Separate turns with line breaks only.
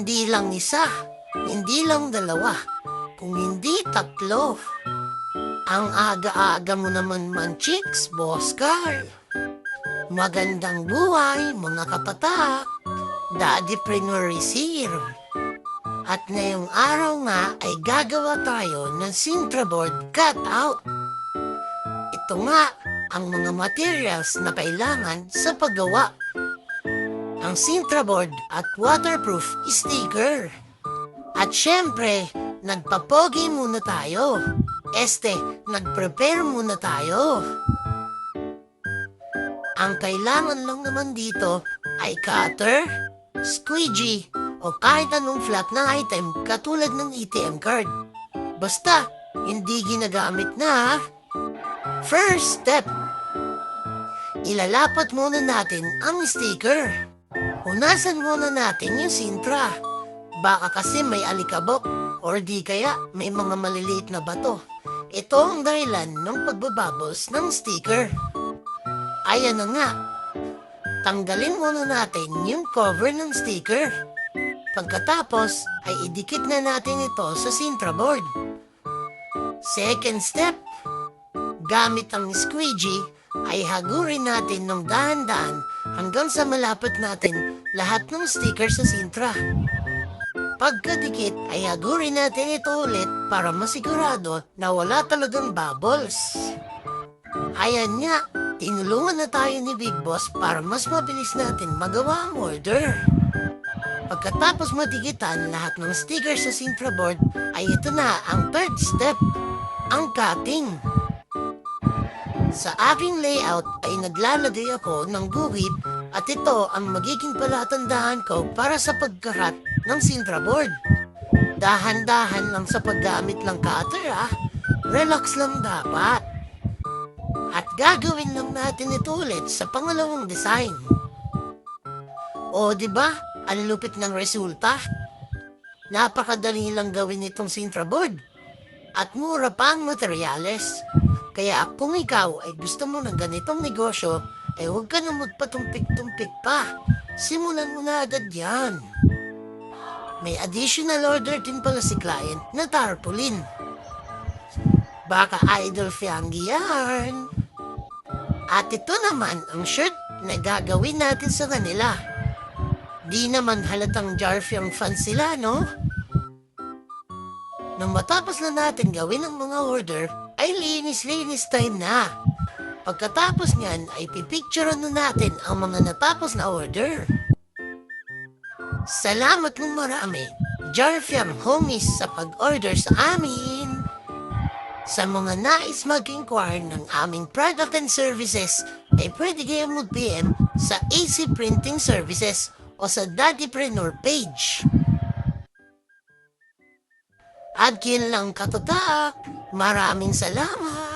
Hindi lang isa, hindi lang dalawa, kung hindi tatlo. Ang aga-aga mo naman man, chicks, boss Carl. Magandang buhay, mga kapatak. Daddy Preneur is here. At ngayong araw nga ay gagawa tayo ng Sintra board cutout. Ito nga ang mga materials na kailangan sa paggawa. Ang Sintra board at waterproof sticker. At syempre, nagpapogi muna tayo. Este, nag-prepare muna tayo. Ang kailangan lang naman dito ay cutter, squeegee, o kahit anong flat na item katulad ng ATM card. Basta, hindi ginagamit na. First step, ilalapat muna natin ang sticker. Punasan muna natin yung sintra. Baka kasi may alikabok or di kaya may mga maliliit na bato. Ito ang dahilan ng pagbababos ng sticker. Ayan na nga. Tanggalin muna natin yung cover ng sticker. Pagkatapos ay idikit na natin ito sa Sintra board. Second step, gamit ang squeegee ay hagurin natin ng dahan-dahan hanggang sa malapit natin lahat ng sticker sa Sintra. Pagkadikit ay hagurin natin ito ulit para masigurado na wala talagang bubbles. Ayan nga, tinulungan na tayo ni Big Boss para mas mabilis natin magawa ang order. Pagkatapos madikitan lahat ng stickers sa Sintra board, ay ito na ang third step, ang cutting. Sa aking layout ay naglalagay ako ng guhit at ito ang magiging palatandaan ko para sa pagkakat ng Sintra board. Dahan-dahan lang sa paggamit ng cutter ah. Relax lang dapat. At gagawin lang natin ito ulit sa pangalawang design. O, di ba? Ang lupit ng resulta. Napakadali lang gawin itong Sintra board. At mura pa ang materyales. Kaya kung ikaw ay gusto mo ng ganitong negosyo, ay huwag ka na magpatumpik-tumpik pa. Simulan mo na agad yan. May additional order din pala si client na tarpaulin. Baka idol Fiangi yarn. At ito naman ang shirt na gagawin natin sa kanila. Di naman halatang Jarfiang fan sila, no? Nang matapos na natin gawin ang mga order, ay linis-linis time na. Pagkatapos niyan ay pipicturean na natin ang mga natapos na order. Salamat ng marami, Jarfiang homies sa pag-order sa amin. Sa mga nais mag-inquire ng aming product and services, ay pwede kayong mag-PM sa AC Printing Services o sa Daddypreneur page. At yun lang katotak. Maraming salamat.